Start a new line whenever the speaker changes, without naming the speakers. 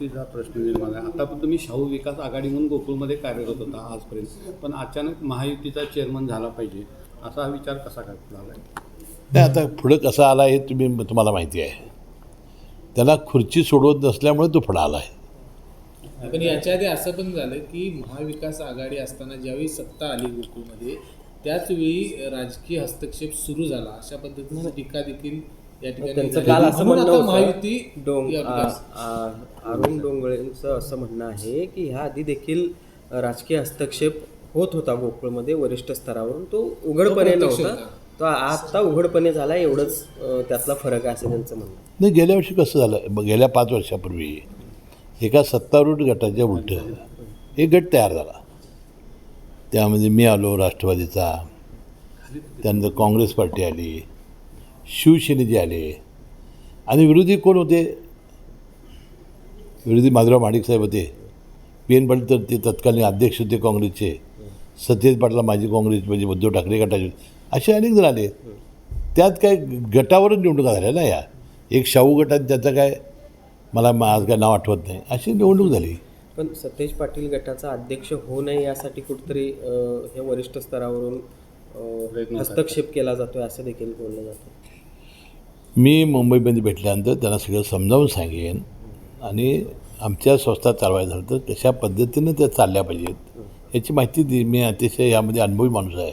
महायुतीचा प्रश्न निर्माण आहे आता पण तुम्ही शाहू विकास आघाडी म्हणून गोकुळमध्ये कार्यरत होता आजपर्यंत. पण अचानक महायुतीचा चेअरमन झाला पाहिजे असा हा विचार कसा काय झाला
नाही आता पुढं कसं आला हे तुम्ही तुम्हाला माहिती आहे. त्याला खुर्ची सोडवत नसल्यामुळे तो पुढं आला आहे
पण याच्या आधी असं पण झालं की महाविकास आघाडी असताना ज्यावेळी सत्ता आली गोकुळमध्ये त्याच वेळी राजकीय हस्तक्षेप सुरू झाला. अशा पद्धतीनं टीका देखील या ठिकाणी
त्यांचं
झाली.
काल असं
म्हणून
म्हणणं
आता
होतं
महायुती
डोंग
या
आ-
विकास-
आ- अरुण डोंगळेंचं असं म्हणणं आहे की ह्या आधी देखील राजकीय हस्तक्षेप होत होता गोकुळमध्ये वरिष्ठ स्तरावरून तो उघडपणे नव्हता
होता.
तो आता उघडपणे झाला एवढंच अ, त्यातला फरक आहे असं त्यांचं म्हणणं आहे.
नाही गेल्या वर्षी कसं झालं ब- गेल्या पाच वर्षापूर्वी एका सत्तारूढ गटाच्या उलट एक गट तयार झाला त्यामध्ये मी आलो राष्ट्रवादीचा त्यानंतर काँग्रेस पार्टी आली शिवसेनेचे आले. आणि विरोधी कोण होते? विरोधी माधुराव माडिक साहेब होते. पी एन पाटील तर ते तत्कालीन अध्यक्ष होते काँग्रेसचे. सत्यजित पाटला माजी काँग्रेस म्हणजे उद्धव ठाकरे गटाचे. असे अनेक जण आले. त्यात काय गटावरच निवडणुका झाल्या ना या? एक शाहू गटात त्याचं काय? मला आज काय नाव आठवत नाही. अशी निवडणूक झाली.
पण सतेज पाटील गटाचा अध्यक्ष होऊ नये यासाठी कुठेतरी हे वरिष्ठ स्तरावरून हस्तक्षेप केला जातोय असं देखील बोललं जातं.
मी मुंबईमध्ये भेटल्यानंतर त्यांना सगळं समजावून सांगेन आणि आमच्या संस्था चालवायचं झालं तर कशा पद्धतीने त्या चालल्या पाहिजेत. याची माहिती दे मी अतिशय यामध्ये अनुभवी माणूस आहे.